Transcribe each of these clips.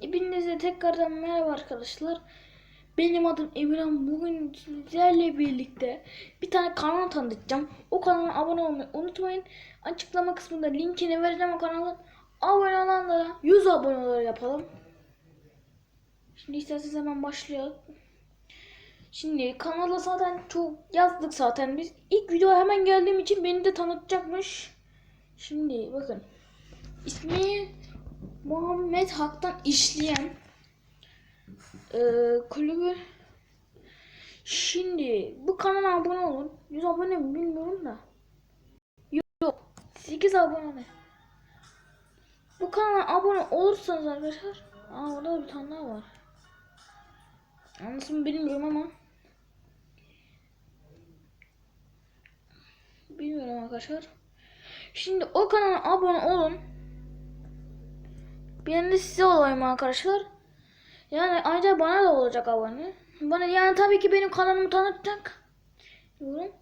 Hepinize tekrardan merhaba arkadaşlar. Benim adım Emirhan. Bugün sizlerle birlikte bir tane kanal tanıtacağım. O kanala abone olmayı unutmayın. Açıklama kısmında linkini vereceğim o kanalın. Abone olanlara 100 aboneleri yapalım. Şimdi isterseniz hemen başlayalım. Şimdi kanala zaten çok yazdık zaten biz. İlk video hemen geldiğim için beni de tanıtacakmış. Şimdi bakın. İsmi Muhammed Hak'tan işleyen e, kulübü. Şimdi bu kanala abone olun. 100 abone mi bilmiyorum da. Yok yok. 8 abone. Bu kanala abone olursanız arkadaşlar. Aa orada bir tane daha var. Anlasın bilmiyorum ama. Bilmiyorum arkadaşlar. Şimdi o kanala abone olun. Ben de size olayım arkadaşlar. Yani ayrıca bana da olacak abone. Bana yani tabii ki benim kanalımı tanıtacak. Diyorum.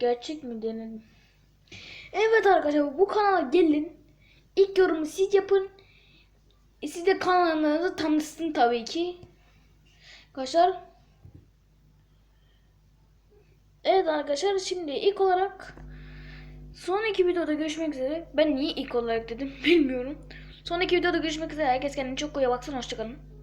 Gerçek mi denedim? Evet arkadaşlar bu kanala gelin. İlk yorumu siz yapın. E, Siz de kanalınızı tanıtsın tabii ki. Arkadaşlar. Evet arkadaşlar şimdi ilk olarak Sonraki videoda görüşmek üzere. Ben niye ilk olarak dedim bilmiyorum. Sonraki videoda görüşmek üzere. Herkes kendine çok iyi baksın. Hoşçakalın.